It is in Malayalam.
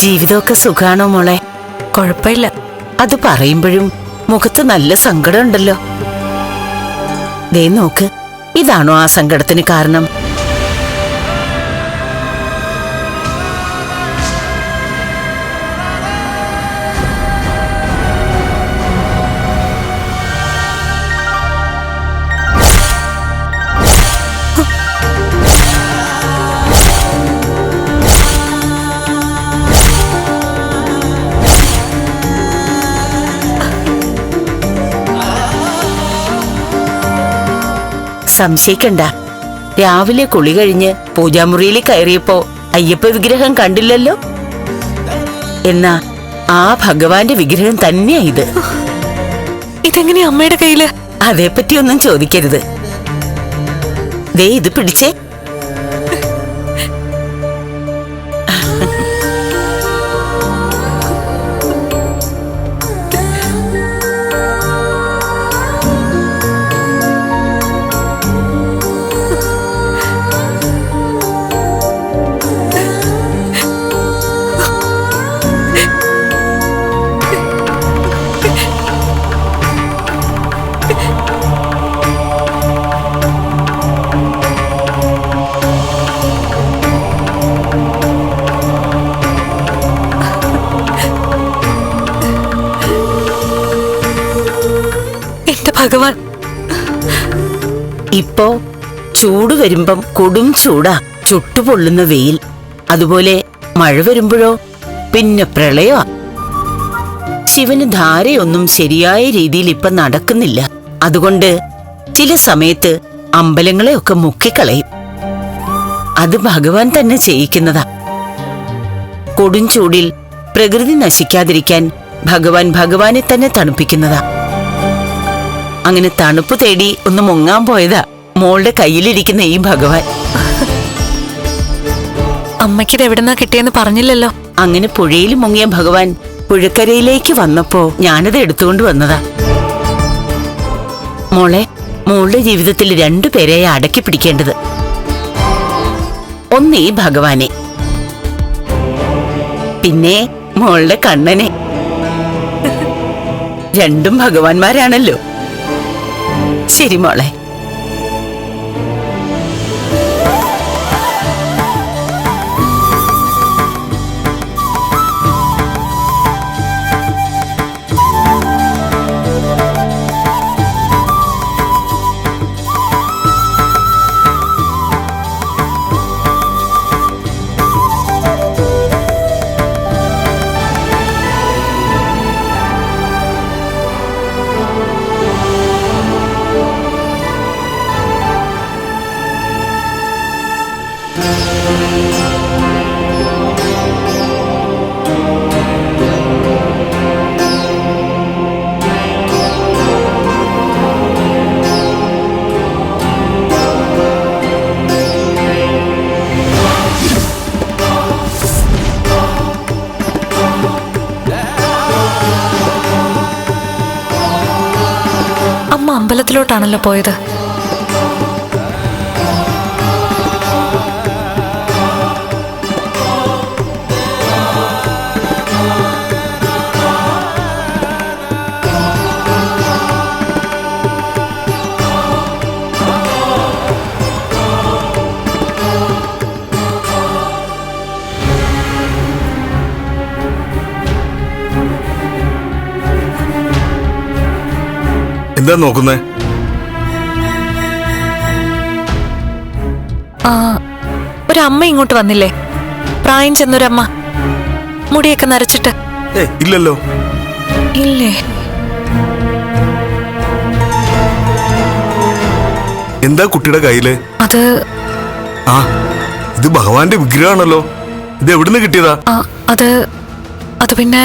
ജീവിതമൊക്കെ സുഖാണോ മോളെ? കുഴപ്പമില്ല. അത് പറയുമ്പോഴും മുഖത്ത് നല്ല സങ്കടമുണ്ടല്ലോ. ദേ നോക്ക് ഇതാണോ ആ സങ്കടത്തിന് കാരണം? സംശയിക്കണ്ട. രാവിലെ കുളി കഴിഞ്ഞ് പൂജാമുറിയിൽ കയറിയപ്പോ അയ്യപ്പ വിഗ്രഹം കണ്ടില്ലല്ലോ? എന്നാ ആ ഭഗവാന്റെ വിഗ്രഹം തന്നെയാ ഇത്. ഇതെങ്ങനെയാ അമ്മയുടെ കയ്യിൽ? അതേപ്പറ്റി ഒന്നും ചോദിക്കരുത്. ദേ ഇത് പിടിച്ചേ. ഭഗവാൻ. ഇപ്പോ ചൂട് വരുമ്പം കൊടും ചൂടാ ചുട്ടുപൊള്ളുന്ന വെയിൽ. അതുപോലെ മഴ വരുമ്പോഴോ പിന്നെ പ്രളയമാ ശിവന് ധാരയൊന്നും ശരിയായ രീതിയിൽ ഇപ്പൊ നടക്കുന്നില്ല. അതുകൊണ്ട് ചില സമയത്ത് അമ്പലങ്ങളെയൊക്കെ മുക്കിക്കളയും. അത് ഭഗവാൻ തന്നെ ചെയ്യിക്കുന്നതാ. കൊടും ചൂടിൽ പ്രകൃതി നശിക്കാതിരിക്കാൻ ഭഗവാൻ ഭഗവാനെ തന്നെ തണുപ്പിക്കുന്നതാ. അങ്ങനെ തണുപ്പ് തേടി ഒന്ന് മുങ്ങാൻ പോയതാ. മോളുടെ കയ്യിലിരിക്കുന്ന ഈ ഭഗവാൻ. അമ്മയ്ക്കിത് എവിടെന്നാ കിട്ടിയെന്ന് പറഞ്ഞില്ലല്ലോ. അങ്ങനെ പുഴയിൽ മുങ്ങിയ ഭഗവാൻ പുഴക്കരയിലേക്ക് വന്നപ്പോ ഞാനത് എടുത്തുകൊണ്ട് വന്നതാ. മോളെ മോളുടെ ജീവിതത്തിൽ രണ്ടു പേരെയാ അടക്കി പിടിക്കേണ്ടത്. ഒന്ന് ഈ ഭഗവാനെ. പിന്നെ മോളുടെ കണ്ണനെ. രണ്ടും ഭഗവാന്മാരാണല്ലോ. ശരി മോളെ അമ്മ അമ്പലത്തിലോട്ടാണല്ലോ പോയത്. എന്താ നോക്കുന്നേ? ആ ഒരു അമ്മ ഇങ്ങോട്ട് വന്നില്ലേ? പ്രായം ചെന്നൊരമ്മ. മുടിയൊക്കെ നരച്ചിട്ട്. ഇല്ലല്ലോ. ഇല്ലേ? എന്താ കുട്ടിയുടെ കയ്യിൽ? അത് ആ ഇത് ഭഗവാന്റെ വിഗ്രഹമാണല്ലോ. ഇത് എവിടുന്ന് കിട്ടിയതാ? അത് അത് പിന്നെ